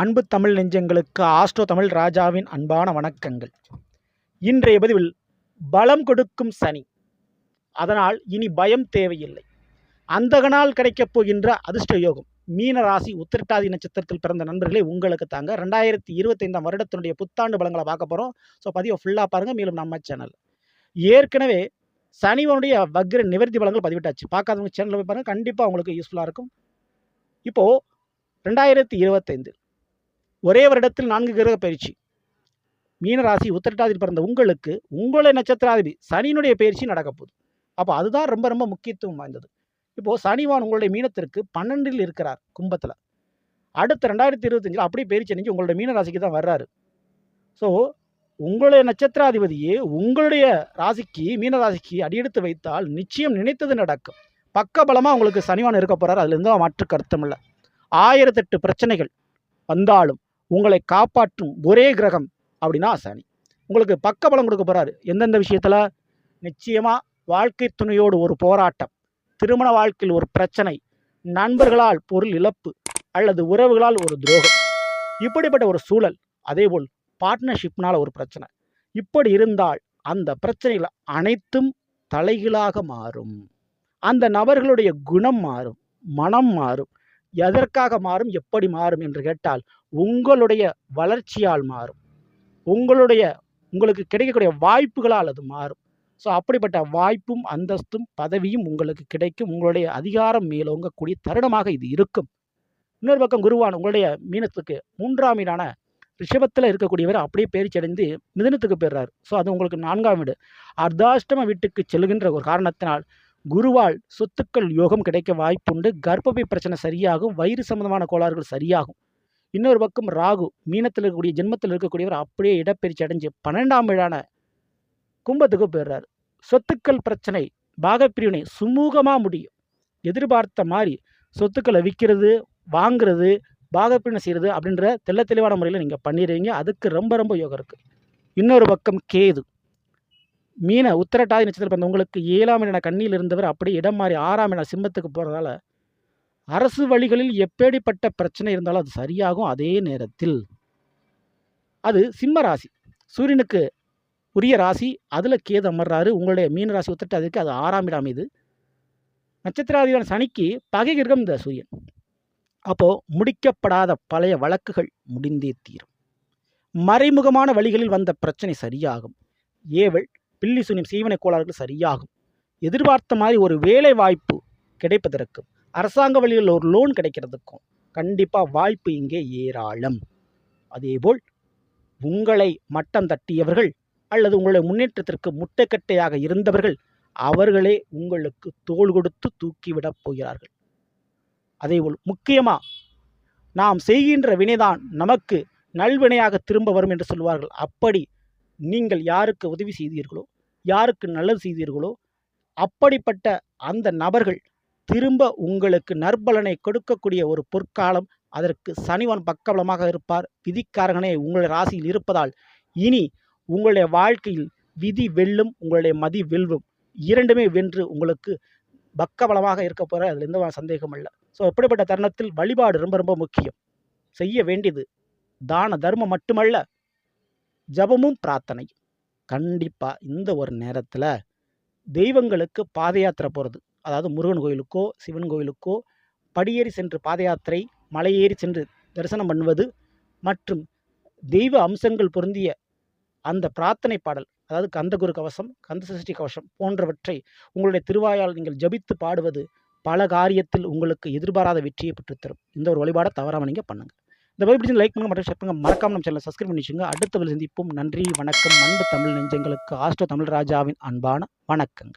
அன்பு தமிழ் நெஞ்சங்களுக்கு ஆஸ்ட்ரோ தமிழ் ராஜாவின் அன்பான வணக்கங்கள். இன்றைய பதிவில் பலம் கொடுக்கும் சனி. அதனால் இனி பயம் தேவையில்லை. அந்தகனால் கிடைக்கப் போகின்ற அதிர்ஷ்ட யோகம் மீன ராசி உத்திரட்டாதி நட்சத்திரத்தில் பிறந்த நண்பர்களே உங்களுக்கு தாங்க. ரெண்டாயிரத்தி இருபத்தைந்தாம் வருடத்தினுடைய புத்தாண்டு பலங்களை பார்க்க போகிறோம் ஸோ பதிவை ஃபுல்லாக பாருங்கள் மேலும் நம்ம சேனல் ஏற்கனவே சனிவனுடைய வக்ர நிவர்த்தி பலங்கள் பதிவிட்டாச்சு. பார்க்காதவங்க சேனலில் போய் பாருங்கள் கண்டிப்பாக உங்களுக்கு யூஸ்ஃபுல்லாக இருக்கும். இப்போது ரெண்டாயிரத்தி இருபத்தைந்து. ஒரே வருடத்தில் நான்கு கிரக பயிற்சி. மீனராசி உத்திரட்டாதியில் பிறந்த உங்களுக்கு உங்களுடைய நட்சத்திராதிபதி சனியினுடைய பயிற்சி நடக்க போகுது. அப்போ அதுதான் ரொம்ப ரொம்ப முக்கியத்துவம் வாய்ந்தது. இப்போது சனிவான் உங்களுடைய மீனத்திற்கு பன்னெண்டில் இருக்கிறார் கும்பத்தில். அடுத்த ரெண்டாயிரத்தி இருபத்தஞ்சில் அப்படியே பயிற்சி அணிஞ்சு உங்களுடைய மீனராசிக்கு தான் வர்றாரு. ஸோ உங்களுடைய நட்சத்திராதிபதியே உங்களுடைய ராசிக்கு மீனராசிக்கு அடியெடுத்து வைத்தால் நிச்சயம் நினைத்தது நடக்கும். பக்கபலமாக உங்களுக்கு சனிவான் இருக்க போகிறார் அதுலேருந்து மாற்று கருத்தம் இல்லை. ஆயிரத்தெட்டு பிரச்சனைகள் வந்தாலும் உங்களை காப்பாற்றும் ஒரே கிரகம் அப்படின்னா சனி. உங்களுக்கு பக்கபலம் கொடுக்க போகிறாரு எந்தெந்த விஷயத்தில்? நிச்சயமாக வாழ்க்கை துணையோடு ஒரு போராட்டம். திருமண வாழ்க்கையில் ஒரு பிரச்சனை. நண்பர்களால் பொருள் இழப்பு அல்லது உறவுகளால் ஒரு துரோகம். இப்படிப்பட்ட ஒரு சூழல். அதேபோல் பார்ட்னர்ஷிப்னால் ஒரு பிரச்சனை. இப்படி இருந்தால் அந்த பிரச்சனைகள் அனைத்தும் தலைகீழாக மாறும். அந்த நபர்களுடைய குணம் மாறும். மனம் மாறும். எதற்காக மாறும்? எப்படி மாறும் என்று கேட்டால் உங்களுடைய வளர்ச்சியால் மாறும். உங்களுடைய உங்களுக்கு கிடைக்கக்கூடிய வாய்ப்புகளால் அது மாறும். ஸோ அப்படிப்பட்ட வாய்ப்பும் அந்தஸ்தும் பதவியும் உங்களுக்கு கிடைக்கும். உங்களுடைய அதிகாரம் மேலோங்கக்கூடிய தருணமாக இது இருக்கும். இன்னொரு பக்கம் குருவான் உங்களுடைய மீனத்துக்கு மூன்றாம் மீனான ரிஷபத்தில் இருக்கக்கூடியவர் அப்படியே பேரிச்சடைந்து அடைந்து மிதனத்துக்கு போயிடுறாரு. ஸோ அது உங்களுக்கு நான்காம் வீடு. அர்த்தாஷ்டம வீட்டுக்கு செல்கின்ற ஒரு காரணத்தினால் குருவால் சொத்துக்கள் யோகம் கிடைக்க வாய்ப்புண்டு. கர்ப்பப்பை பிரச்சனை சரியாகும். வயிறு சம்பந்தமான கோளாறுகள் சரியாகும். இன்னொரு பக்கம் ராகு மீனத்தில் இருக்கக்கூடிய ஜென்மத்தில் இருக்கக்கூடியவர் அப்படியே இடப்பெயர்ச்சி அடைஞ்சு பன்னெண்டாம் வீடான கும்பத்துக்கு போயிடுறாரு. சொத்துக்கள் பிரச்சனை பாகப்பிரிவினை சுமூகமாக முடியும். எதிர்பார்த்த மாதிரி சொத்துக்களை விற்கிறது வாங்குறது பாகப்பிரிவினை செய்கிறது அப்படின்ற தெல்ல தெளிவான முறையில் நீங்கள் பண்ணிடுவீங்க அதுக்கு ரொம்ப ரொம்ப யோகம் இருக்குது இன்னொரு பக்கம் கேது. மீன உத்தரட்டாதி நட்சத்திரம் பிறந்த உங்களுக்கு ஏழாம் இடம் கண்ணியில் இருந்தவர் அப்படியே இடம் மாறி ஆறாம் இடம் சிம்மத்துக்கு போகிறதால அரசு வழிகளில் எப்படிப்பட்ட பிரச்சனை இருந்தாலும் அது சரியாகும் அதே நேரத்தில். அது சிம்ம ராசி. சூரியனுக்கு உரிய ராசி அதில் கேது அமர்றாரு. உங்களுடைய மீன ராசி அதுக்கு அது ஆறாம் இடம் இது. நட்சத்திராதியான சனிக்கு பகை கிரகம் இந்த சூரியன். அப்போது முடிக்கப்படாத பழைய வழக்குகள் முடிந்தே தீரும். மறைமுகமான வழிகளில் வந்த பிரச்சனை சரியாகும். ஏவல் பில்லி சுனியம் சீவனை கோளாறுகள் சரியாகும். எதிர்பார்த்த மாதிரி ஒரு வேலை வாய்ப்பு கிடைப்பதற்கும் அரசாங்க வழியில் ஒரு லோன் கிடைக்கிறதுக்கும் கண்டிப்பாக வாய்ப்பு இங்கே ஏராளம். அதேபோல் உங்களை மட்டம் தட்டியவர்கள் அல்லது உங்களுடைய முன்னேற்றத்திற்கு முட்டைக்கட்டையாக இருந்தவர்கள் அவர்களே உங்களுக்கு தோள் கொடுத்து தூக்கிவிடப் போகிறார்கள். அதேபோல் முக்கியமாக நாம் செய்கின்ற வினைதான் நமக்கு நல்வினையாக திரும்ப வரும் என்று சொல்வார்கள் அப்படி நீங்கள் யாருக்கு உதவி செய்தீர்களோ யாருக்கு நல்லது செய்தீர்களோ அப்படிப்பட்ட அந்த நபர்கள் திரும்ப உங்களுக்கு நற்பலனை கொடுக்கக்கூடிய ஒரு பொற்காலம் அதற்கு சனிவன் பக்கபலமாக இருப்பார். விதிக்காரகனே உங்களுடைய ராசியில் இருப்பதால் இனி உங்களுடைய வாழ்க்கையில் விதி வெல்லும் உங்களுடைய மதி வெல்லும் இரண்டுமே வென்று உங்களுக்கு பக்கபலமாக இருக்க போகிற அதில் எந்த சந்தேகம் இல்லை. ஸோ அப்படிப்பட்ட தருணத்தில் வழிபாடு ரொம்ப ரொம்ப முக்கியம். செய்ய வேண்டியது தான தர்மம் மட்டுமல்ல ஜபமும் பிரார்த்தனை கண்டிப்பாக இந்த ஒரு நேரத்தில் தெய்வங்களுக்கு பாத யாத்திரை போகிறது அதாவது முருகன் கோயிலுக்கோ சிவன் கோயிலுக்கோ படியேறி சென்று பாத யாத்திரை மலையேறி சென்று தரிசனம் பண்ணுவது மற்றும் தெய்வ அம்சங்கள் பொருந்திய அந்த பிரார்த்தனை பாடல் அதாவது கந்தகுரு கவசம் கந்த சஷ்டி கவசம் போன்றவற்றை உங்களுடைய திருவாயால் நீங்கள் ஜபித்து பாடுவது பல காரியத்தில் உங்களுக்கு எதிர்பாராத வெற்றியை பெற்றுத்தரும். இந்த ஒரு வழிபாடை தவறாமல் நீங்கள் பண்ணுங்கள் இந்த மாதிரி பிடிச்சி லைக் பண்ணுங்க மற்றும் ஷேர் பண்ணுங்க. மறக்காம நம்ம சேனல் சப்ஸ்கிரைப் பண்ணி வச்சுங்க அடுத்த சந்திப்போம். நன்றி வணக்கம். அன்பு தமிழ் நெஞ்சங்களுக்கு ஆஸ்ட்ரோ தமிழ் ராஜாவின் அன்பான வணக்கங்கள்.